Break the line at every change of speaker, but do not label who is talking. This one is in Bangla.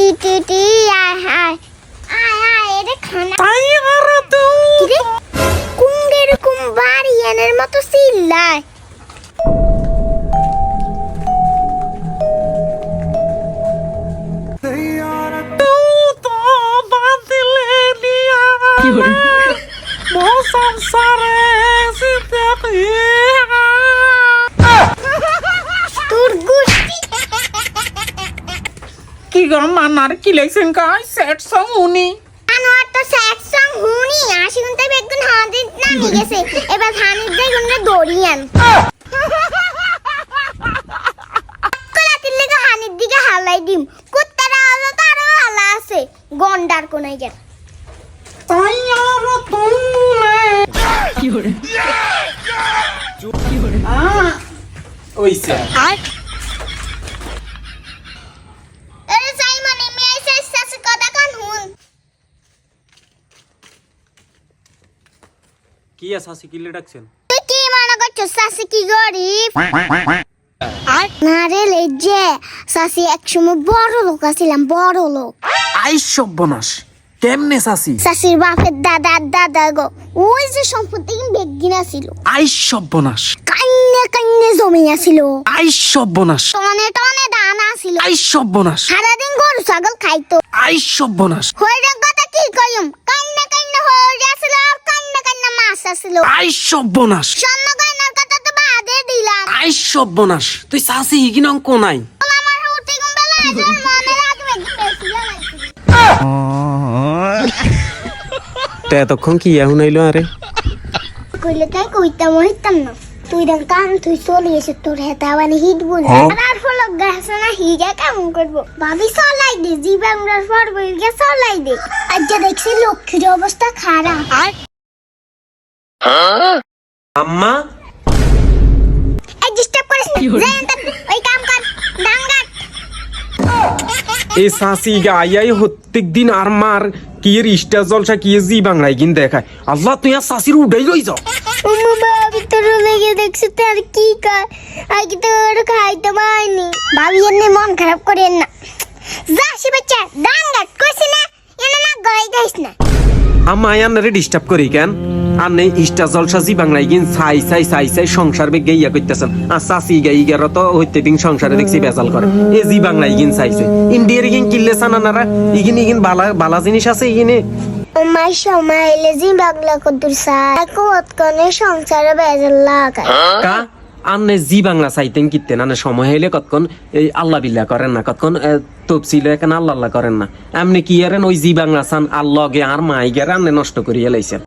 টি টি টি আয় আয়। আয় আয় এটা খানা
তাই আর তো।
কুঙ্গের এরকম বাড়িয়ানের মতো চিল্লায়।
কি গো মানার কি লেখছেন কাই সেট সং উনি।
আনোয়ার তো স্যাড সং হুনি আশি ঘণ্টা বেগুন নামি গেছে। এবার হানির দেয় গুনরে দড়িয়ান কলাতির লেগে হানির দিকে হালাই দিম। কুত্তারা হলো আছে। গন্ডার কোনাই গেল।
তাই আর তুমি
ওইসে
আরে সাইমন এমনি আইসা আইসা কথা কান হুন
কি আছে? হাসি কিলে ডাকছেন?
তুই কি মনে করছ সাসি কি গরিব? না রে লেজে। একসময় বড় লোক আছিলাম বড় লোক।
আই সর্বনাশ। কেমনে সাসি?
সাসির বাপের দাদার দাদা গো। ওই যে সম্পত্তি বেগিনা ছিল
আই সর্বনাশ।
কান্নে কান্নে জমি আছিল।
আই সর্বনাশ।
টনে টনে দানা ছিল
আই সর্বনাশ।
সারাদিন গরু ছাগল খাইতো।
আই সর্বনাশ।
হইরের কথা কি কইম কান্নে কান্নে হইরে আছিল আর কান্নে কান্নে আছিল
আই সর্বনাশ।
স্বর্ণ গয়নার কথা তো বাদে দিলাম।
আই সর্বনাশ। তুই সাসি হিগিন অঙ্ক নাই।
আমার গুম্বেলা আজর মনে রাখবে
তে এতক্ষণ কি এখন আইলো আরে?
কইলে তাই কইতাম হইতাম না। তুই দেখ কাম তুই চলে এসে তোর হেতা মানে হিট বল। আর ফলক গাছ না হিগা কেমন করব? ভাবি চলাই দে জীবাঙ্গার পর বইগে চলাই দে। আজ যা দেখছি লক্ষ্মীর অবস্থা খারাপ। ডাঙ্গাট
এ সাসি গাইয়াই প্রত্যেক দিন আর মার কি এর ইস্টা জলসা কি জি বাংলায় কিন দেখায়। আল্লাহ তুই আর সাসির উঠাই রই যাও।
ভাবি তোর লেগে দেখছি তার কি কর আগে তো ওর খাইতে পারিনি ভাবি এমনি মন খারাপ করেন না। যা সে বাচ্চা ডাঙ্গাট কইছি না এনে না গই গাইস না।
আম্মা আয়ান্নারে ডিস্টার্ব করি কেন? আর নেই ইস্টা জলসা জি বাংলায় কিন ছাই ছাই ছাই ছাই সংসার বেগে ইয়া করতেছেন আর সাসি গাই গের তো হইতে দিন সংসারে দেখছি বেজাল করে। এ জি বাংলায় কিন চাইছে ইন্ডিয়ার কিন কিনলে সানানারা ইগিন ইগিন বালা বালা জিনিস আছে ইগিনে।
আমার সময় এলে যে বাংলা কদ্দুর সার কত কনে সংসারে বেজাল লাগায়।
কা? আন্নে জি বাংলা চাইতেন কিতেন আনে সময় হইলে কতক্ষণ? এই আল্লাহ বিল্লা করেন না, কতক্ষণ? তপসিল এখানে আল্লাহ আল্লাহ করেন না। এমনি কি এরেন? ওই জি বাংলা সান আল্লাহ গে আর মাই গেরে আন্নে নষ্ট করিয়া লাইছেন।